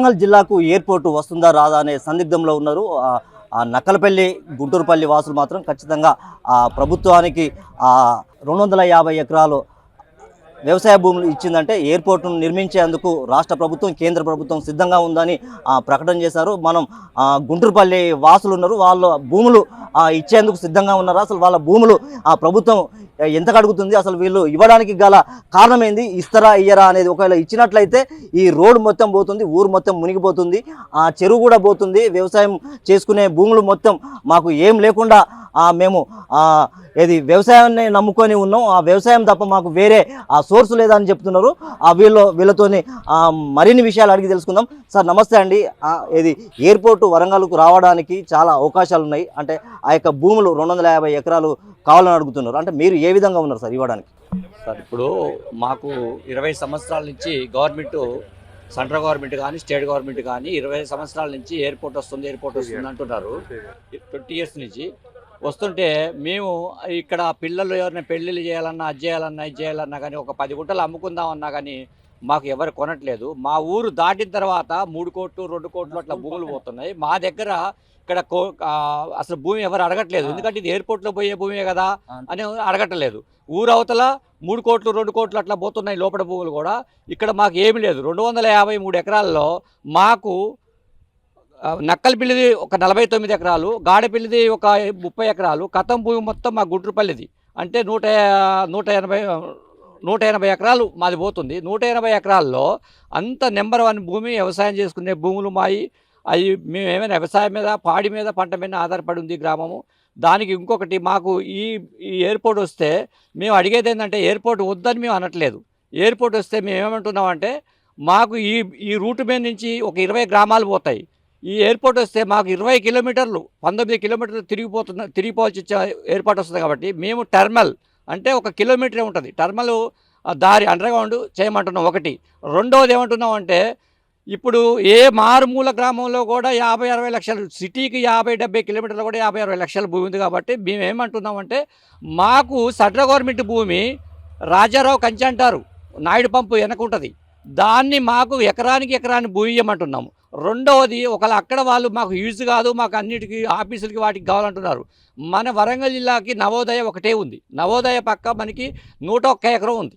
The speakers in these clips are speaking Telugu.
వరంగల్ జిల్లాకు ఎయిర్పోర్ట్ వస్తుందా రాదా అనే సందిగ్ధంలో ఉన్నారు. నక్కలపల్లి గుంటూరుపల్లి వాసులు మాత్రం ఖచ్చితంగా ఆ ప్రభుత్వానికి రెండు వందల యాభై ఎకరాలు వ్యవసాయ భూములు ఇచ్చిందంటే ఎయిర్పోర్ట్ను నిర్మించేందుకు రాష్ట్ర ప్రభుత్వం కేంద్ర ప్రభుత్వం సిద్ధంగా ఉందని ప్రకటన చేశారు. మనం గుంటూరుపల్లి వాసులు ఉన్నారు. వాళ్ళ భూములు ఇచ్చేందుకు సిద్ధంగా ఉన్నారు? అసలు వాళ్ళ భూములు ఆ ప్రభుత్వం ఎంత అడుగుతుంది? అసలు వీళ్ళు ఇవ్వడానికి గల కారణం ఏంది ఇస్తారా ఇయ్యరా అనేది ఒకవేళ ఇచ్చినట్లయితే ఈ రోడ్డు మొత్తం పోతుంది ఊరు మొత్తం మునిగిపోతుంది ఆ చెరువు కూడా పోతుంది వ్యవసాయం చేసుకునే భూములు మొత్తం మాకు ఏం లేకుండా మేము ఆ, ఏది వ్యవసాయాన్ని నమ్ముకొని ఉన్నాం. ఆ వ్యవసాయం తప్ప మాకు వేరే ఆ సోర్స్ లేదని చెప్తున్నారు. ఆ వీళ్ళు వీళ్ళతోని ఆ, మరిన్ని విషయాలు అడిగి తెలుసుకుందాం. సార్ నమస్తే అండి. ఆ, ఇది ఎయిర్పోర్ట్ వరంగల్కు రావడానికి చాలా అవకాశాలు ఉన్నాయి. అంటే ఆ యొక్క భూములు రెండు వందల యాభై ఎకరాలు కావాలని అడుగుతున్నారు. అంటే మీరు ఏ విధంగా ఉన్నారు సార్ ఇవ్వడానికి? సార్ ఇప్పుడు మాకు ఇరవై సంవత్సరాల నుంచి గవర్నమెంట్ సెంట్రల్ గవర్నమెంట్ కానీ స్టేట్ గవర్నమెంట్ కానీ ఇరవై సంవత్సరాల నుంచి ఎయిర్పోర్ట్ వస్తుంది ఎయిర్పోర్ట్ వస్తుంది అంటున్నారు. ట్వంటీ ఇయర్స్ నుంచి. వస్తుంటే మేము ఇక్కడ పిల్లలు ఎవరైనా పెళ్ళిళ్ళు చేయాలన్నా అది చేయాలన్నా ఇది చేయాలన్నా కానీ ఒక పది గుంటలు అమ్ముకుందామన్నా కానీ మాకు ఎవరు కొనట్లేదు. మా ఊరు దాటిన తర్వాత మూడు కోట్లు రెండు కోట్లు అట్లా భూములు పోతున్నాయి. మా దగ్గర ఇక్కడ అసలు భూమి ఎవరు అడగట్లేదు. ఎందుకంటే ఇది ఎయిర్పోర్ట్లో పోయే భూమే కదా అని అడగట్లేదు. ఊరు అవతల మూడు కోట్లు రెండు కోట్లు అట్లా పోతున్నాయి లోపల భూములు కూడా. ఇక్కడ మాకు ఏమీ లేదు. రెండు వందల యాభై మూడు ఎకరాల్లో మాకు నక్కలపిల్లిది ఒక నలభై తొమ్మిది ఎకరాలు గాడపిల్లిది ఒక ముప్పై ఎకరాలు కథం భూమి మొత్తం మా గుండ్రపల్లిది. అంటే నూట నూట ఎనభై నూట ఎనభై ఎకరాలు మాది పోతుంది. నూట ఎనభై ఎకరాల్లో అంత నెంబర్ వన్ భూమి వ్యవసాయం చేసుకునే భూములు మాయి అవి మేము ఏమైనా వ్యవసాయం మీద పాడి మీద పంట మీద ఆధారపడి ఉంది గ్రామము. దానికి ఇంకొకటి మాకు ఈ ఈ ఎయిర్పోర్ట్ వస్తే మేము అడిగేది ఏంటంటే ఎయిర్పోర్ట్ వద్దని మేము అనట్లేదు. ఎయిర్పోర్ట్ వస్తే మేము ఏమంటున్నామంటే మాకు ఈ ఈ రూట్ మీద నుంచి ఒక ఇరవై గ్రామాలు పోతాయి. ఈ ఎయిర్పోర్ట్ వస్తే మాకు ఇరవై కిలోమీటర్లు పంతొమ్మిది కిలోమీటర్లు తిరిగిపోతున్న తిరిగిపోవాల్సి వచ్చే ఎయిర్పోర్ట్ వస్తుంది కాబట్టి మేము టర్మల్ అంటే ఒక కిలోమీటరే ఉంటుంది. టర్మల్ దారి అండర్గ్రౌండ్ చేయమంటున్నాం ఒకటి. రెండవది ఏమంటున్నాం అంటే ఇప్పుడు ఏ మారుమూల గ్రామంలో కూడా యాభై అరవై లక్షలు సిటీకి యాభై డెబ్బై కిలోమీటర్లు కూడా యాభై అరవై లక్షల భూమి ఉంది కాబట్టి మేము ఏమంటున్నామంటే మాకు సెంట్రల్ గవర్నమెంట్ భూమి రాజారావు కంచె అంటారు. నాయుడు పంపు వెనక ఉంటుంది దాన్ని మాకు ఎకరానికి ఎకరాన్ని భూమి ఇవ్వమంటున్నాము రెండవది ఒకళ్ళు అక్కడ వాళ్ళు మాకు యూజ్ కాదు మాకు అన్నిటికీ ఆఫీసులకి వాటికి కావాలంటున్నారు. మన వరంగల్ జిల్లాకి నవోదయ ఒకటే ఉంది. నవోదయ పక్క మనకి నూట ఒక్క ఎకరం ఉంది.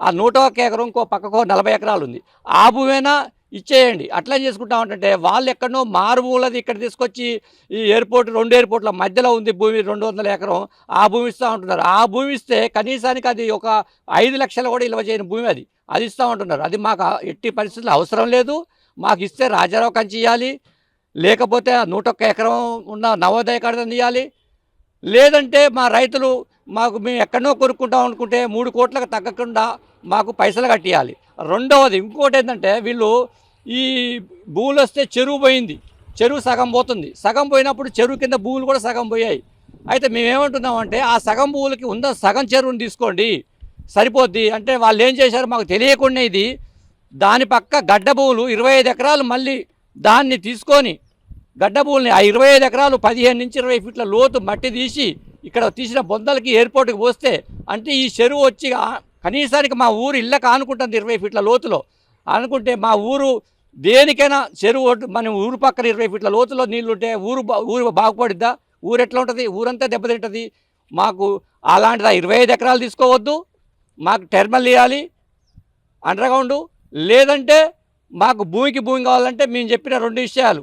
ఆ నూట ఒక్క ఎకరం ఇంకో పక్కకో నలభై ఎకరాలు ఉంది. ఆ భూమైనా ఇచ్చేయండి. అట్లా చేసుకుంటామంటే వాళ్ళు ఎక్కడనో మారుమూలది ఇక్కడ తీసుకొచ్చి ఈ ఎయిర్పోర్ట్ రెండు ఎయిర్పోర్ట్ల మధ్యలో ఉంది భూమి రెండు వందల ఎకరం. ఆ భూమి ఇస్తూ ఉంటున్నారు. ఆ భూమి ఇస్తే కనీసానికి అది ఒక ఐదు లక్షలు కూడా ఇలువ చేయని భూమి అది. అది ఇస్తూ ఉంటున్నారు. అది మాకు ఎట్టి పరిస్థితుల్లో అవసరం లేదు. మాకు ఇస్తే రాజారావు కంచి ఇవ్వాలి లేకపోతే ఆ నూట ఒక్క ఎకరం ఉన్న నవోదయ కడతం ఇవ్వాలి లేదంటే మా రైతులు మాకు మేము ఎక్కడో కొనుక్కుంటాం అనుకుంటే మూడు కోట్లకు తగ్గకుండా మాకు పైసలు కట్టియాలి. రెండవది ఇంకోటి ఏంటంటే వీళ్ళు ఈ భూములు వస్తే చెరువు పోయింది. చెరువు సగం పోతుంది. సగం పోయినప్పుడు చెరువు కింద భూములు కూడా సగం పోయాయి. అయితే మేమేమంటున్నామంటే ఆ సగం భూములకి ఉన్న సగం చెరువుని తీసుకోండి. సరిపోద్ది. అంటే వాళ్ళు ఏం చేశారు మాకు తెలియకుండా ఇది. దాని పక్క గడ్డ భూములు ఇరవై ఐదు ఎకరాలు మళ్ళీ దాన్ని తీసుకొని గడ్డ భూముల్ని ఆ ఇరవై ఐదు ఎకరాలు పదిహేను నుంచి ఇరవై ఫీట్ల లోతు మట్టి తీసి ఇక్కడ తీసిన బొందలకి ఎయిర్పోర్ట్కి పోస్తే అంటే ఈ చెరువు వచ్చి కనీసానికి మా ఊరు ఇళ్ళకి ఆనుకుంటుంది ఇరవై ఫీట్ల లోతులో. అనుకుంటే మా ఊరు దేనికైనా చెరువు మన ఊరు పక్కన ఇరవై ఫీట్ల లోతులో నీళ్ళుంటే ఊరు ఊరు బాగుపడిద్దా? ఊరు ఎట్లా ఉంటుంది ఊరంతా దెబ్బతింటుంది మాకు అలాంటిది ఆ ఇరవై ఐదు ఎకరాలు తీసుకోవద్దు. మాకు టెర్మల్ ఇవ్వాలి అండర్గ్రౌండ్ లేదంటే మాకు భూమికి భూమి కావాలంటే మేము చెప్పిన రెండు విషయాలు.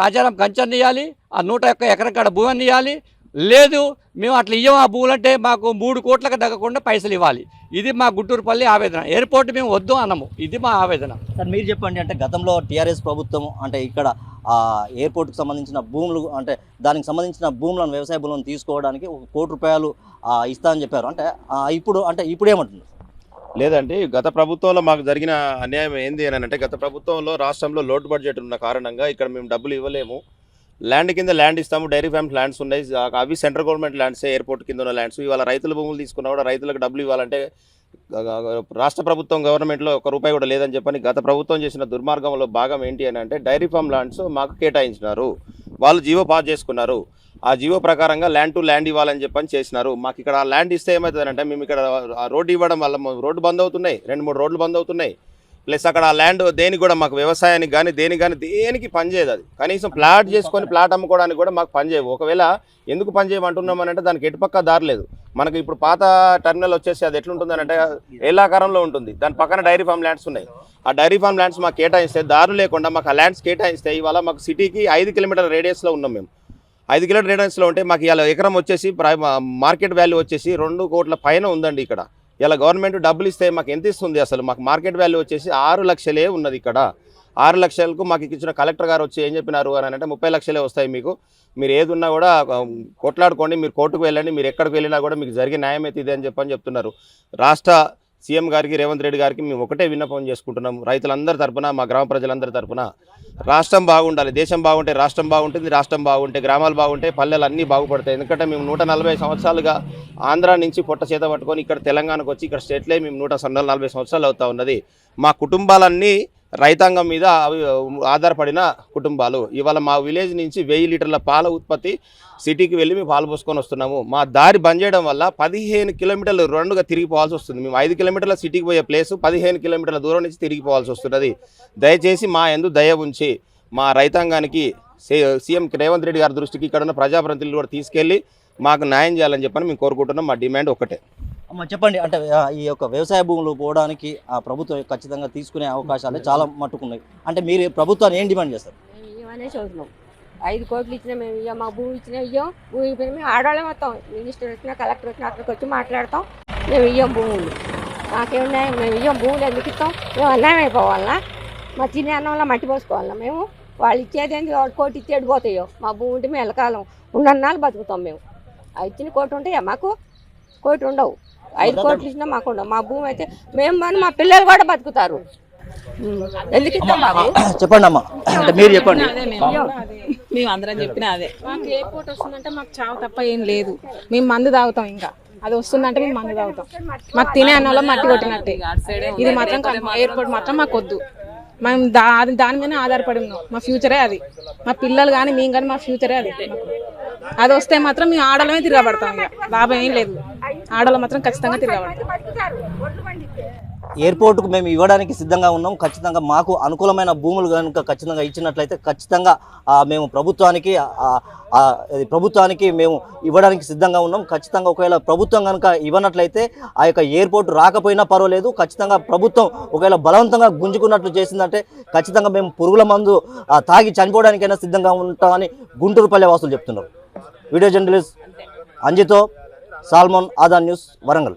రాజారాం కంచెని ఇవ్వాలి ఆ నూట యొక్క ఎకరం కాడ ఇవ్వాలి లేదు మేము అట్లా ఇవ్వం ఆ భూములు అంటే మాకు మూడు కోట్లకు తగ్గకుండా పైసలు ఇవ్వాలి. ఇది మా గుంటూరుపల్లి ఆవేదన. ఎయిర్పోర్ట్ మేము వద్దు అన్నము. ఇది మా ఆవేదన. సార్ మీరు చెప్పండి అంటే గతంలో టీఆర్ఎస్ ప్రభుత్వం అంటే ఇక్కడ ఎయిర్పోర్ట్కి సంబంధించిన భూములు అంటే దానికి సంబంధించిన భూములను వ్యవసాయ భూములను తీసుకోవడానికి ఒక కోటి రూపాయలు ఇస్తా అని చెప్పారు. అంటే ఇప్పుడు అంటే ఇప్పుడు ఏమంటున్నారు లేదండి గత ప్రభుత్వంలో మాకు జరిగిన అన్యాయం ఏంది అని అంటే గత ప్రభుత్వంలో రాష్ట్రంలో లోటు బడ్జెట్ ఉన్న కారణంగా ఇక్కడ మేము డబ్బులు ఇవ్వలేము. ల్యాండ్ కింద ల్యాండ్ ఇస్తాము డైరీ ఫార్మ్స్ ల్యాండ్స్ ఉన్నాయి. అవి సెంట్రల్ గవర్నమెంట్ ల్యాండ్స్ ఎయిర్పోర్ట్ కింద ఉన్న ల్యాండ్స్ ఇవాళ రైతుల భూములు తీసుకున్నా కూడా రైతులకు డబ్బులు ఇవ్వాలంటే రాష్ట్ర ప్రభుత్వం గవర్నమెంట్లో ఒక రూపాయి కూడా లేదని చెప్పని గత ప్రభుత్వం చేసిన దుర్మార్గంలో భాగం ఏంటి అని అంటే డైరీ ఫార్మ్ ల్యాండ్స్ మాకు కేటాయించినారు. వాళ్ళు జీవో పాస్ చేసుకున్నారు. ఆ జీవో ప్రకారంగా ల్యాండ్ టు ల్యాండ్ ఇవ్వాలని చెప్పని చేసినారు. మాకు ఇక్కడ ల్యాండ్ ఇస్తే ఏమవుతుందంటే మేము ఇక్కడ రోడ్డు ఇవ్వడం వల్ల రోడ్డు బంద్ అవుతున్నాయి రెండు మూడు రోడ్లు బంద్ అవుతున్నాయి. ప్లస్ అక్కడ ఆ ల్యాండ్ దేనికి కూడా మాకు వ్యవసాయానికి కానీ దేనికి కానీ దేనికి పనిచేయదు అది. కనీసం ప్లాట్ చేసుకొని ప్లాట్ అమ్ముకోవడానికి కూడా మాకు పనిచేయవు ఒకవేళ ఎందుకు పనిచేయమంటున్నామనంటే దానికి ఎటుపక్క దారి లేదు. మనకి ఇప్పుడు పాత టర్మినల్ వచ్చేసి అది ఎట్లుంటుంది అంటే ఏలాకారంలో ఉంటుంది. దాని పక్కన డైరీ ఫామ్ ల్యాండ్స్ ఉన్నాయి. ఆ డైరీ ఫామ్ ల్యాండ్స్ మాకు కేటాయిస్తే దారులు లేకుండా మాకు ఆ ల్యాండ్స్ కేటాయిస్తే ఇవాళ మాకు సిటీకి ఐదు కిలోమీటర్ రేడియస్లో ఉన్నాం మేము. ఐదు కిలో రేడియస్లో ఉంటే మాకు ఇలా ఎకరం వచ్చేసి ప్రై మార్కెట్ వాల్యూ వచ్చేసి రెండు కోట్ల పైన ఉందండి ఇక్కడ. ఇలా గవర్నమెంట్ డబ్బులు ఇస్తే మాకు ఎంత ఇస్తుంది అసలు? మాకు మార్కెట్ వాల్యూ వచ్చేసి ఆరు లక్షలే ఉన్నది ఇక్కడ. ఆరు లక్షలకు మాకు ఇచ్చిన కలెక్టర్ గారు వచ్చి ఏం చెప్పినారు అని అంటే ముప్పై లక్షలే వస్తాయి మీకు. మీరు ఏది ఉన్నా కూడా కొట్లాడుకోండి మీరు కోర్టుకు వెళ్ళండి మీరు ఎక్కడికి వెళ్ళినా కూడా మీకు జరిగే న్యాయం అయితే ఇదే అని చెప్పని చెప్తున్నారు. రాష్ట్ర సీఎం గారికి రేవంత్ రెడ్డి గారికి మేము ఒకటే విన్నపం చేసుకుంటున్నాం. రైతులందరి తరపున మా గ్రామ ప్రజలందరి తరపున రాష్ట్రం బాగుండాలి. దేశం బాగుంటే రాష్ట్రం బాగుంటుంది రాష్ట్రం బాగుంటే గ్రామాలు బాగుంటే పల్లెలు అన్నీ బాగుపడతాయి. ఎందుకంటే మేము నూట నలభై సంవత్సరాలుగా ఆంధ్ర నుంచి పొట్ట చేత పట్టుకొని ఇక్కడ తెలంగాణకు వచ్చి ఇక్కడ స్టేట్లే మేము నూట నలభై సంవత్సరాలు అవుతా ఉన్నది. మా కుటుంబాలన్నీ రైతాంగం మీద అవి ఆధారపడిన కుటుంబాలు. ఇవాళ మా విలేజ్ నుంచి వెయ్యి లీటర్ల పాల ఉత్పత్తి సిటీకి వెళ్ళి మేము పాలు పోసుకొని వస్తున్నాము. మా దారి బంద్ చేయడం వల్ల పదిహేను కిలోమీటర్లు రెండుగా తిరిగిపోవాల్సి వస్తుంది. మేము ఐదు కిలోమీటర్ల సిటీకి పోయే ప్లేస్ పదిహేను కిలోమీటర్ల దూరం నుంచి తిరిగిపోవాల్సి వస్తున్నది. దయచేసి మా ఎందు దయ ఉంచి మా రైతాంగానికి సీఎం రేవంత్ రెడ్డి గారి దృష్టికి ఇక్కడ ఉన్న ప్రజాప్రతినిధులు కూడా తీసుకెళ్ళి మాకు న్యాయం చేయాలని చెప్పని మేము కోరుకుంటున్నాం. మా డిమాండ్ ఒకటే అమ్మ చెప్పండి. అంటే ఈ యొక్క వ్యవసాయ భూములు పోవడానికి ఆ ప్రభుత్వం ఖచ్చితంగా తీసుకునే అవకాశాలు చాలా మట్టుకున్నాయి. అంటే మీరు ప్రభుత్వాన్ని ఏం డిమాండ్ చేస్తారు? మేము ఇవ్వమనే చదువుతున్నాం ఐదు కోట్లు ఇచ్చినా మేము ఇయ్యం మా భూమి ఇచ్చినా ఇయ్యం. భూమి మేము ఆడవాళ్ళే మొత్తం మినిస్టర్ వచ్చినా కలెక్టర్ వచ్చినా అక్కడికి వచ్చి మాట్లాడతాం. మేము ఇయ్యం భూములు. మాకేమున్నాయి మేము ఇయ్యం భూములు ఎందుకు ఇస్తాం? మేము అన్యాయం అయిపోవాలనా? మా తినే అన్నంలో మట్టి పోసుకోవాలనా మేము? వాళ్ళు ఇచ్చేది ఏంది? వాళ్ళు కోటి ఇచ్చి ఎడిపోతాయో మా భూమి ఉంటే మేము ఎలకాలం. ఉన్నన్నాళ్ళు బతుకుతాం మేము. ఆ ఇచ్చిన కోటి ఉంటాయా మాకు? కోటి ఉండవు. ఐదు కోట్లు ఇచ్చినా మాకు ఉండవు. మా భూమి అయితే మేము మన మా పిల్లలు కూడా బతుకుతారు. ఎందుకు ఇస్తాం మాకు? చెప్పండి అమ్మా. అంటే మీరు చెప్పండి. అదే మేము అందరం చెప్పిన అదే. మాకు ఎయిర్పోర్ట్ వస్తుందంటే మాకు చావు తప్ప ఏం లేదు. మేము మందు తాగుతాం ఇంకా. అది వస్తుందంటే మేము మందు తాగుతాం. మాకు తినే అన్నంలో మట్టి కొట్టినట్టే. ఇది మాత్రం కాదు. ఎయిర్పోర్ట్ మాత్రం మాకు వద్దు. మేము దా దాని మీదనే ఆధారపడి ఉన్నాం. మా ఫ్యూచరే అది. మా పిల్లలు కానీ మేము కానీ మా ఫ్యూచరే అది. అది వస్తే మాత్రం మేము ఆడలమే తిరగబడతాం ఇక. లాభం ఏం లేదు. ఆడలు మాత్రం ఖచ్చితంగా తిరగబడతాం ఎయిర్పోర్ట్కు మేము ఇవ్వడానికి సిద్ధంగా ఉన్నాం. ఖచ్చితంగా మాకు అనుకూలమైన భూములు కనుక ఖచ్చితంగా ఇచ్చినట్లయితే ఖచ్చితంగా మేము ప్రభుత్వానికి ప్రభుత్వానికి మేము ఇవ్వడానికి సిద్ధంగా ఉన్నాం. ఖచ్చితంగా ఒకవేళ ప్రభుత్వం కనుక ఇవ్వనట్లయితే ఆ యొక్క ఎయిర్పోర్ట్ రాకపోయినా పర్వాలేదు. ఖచ్చితంగా ప్రభుత్వం ఒకవేళ బలవంతంగా గుంజుకున్నట్లు చేసిందంటే ఖచ్చితంగా మేము పురుగుల మందు తాగి చనిపోవడానికైనా సిద్ధంగా ఉంటామని గుంటూరు పల్లె వాసులు చెప్తున్నారు. వీడియో జర్నలిస్ట్ అంజితో சால்மோன் ஆதா நியூஸ் வரங்கள்.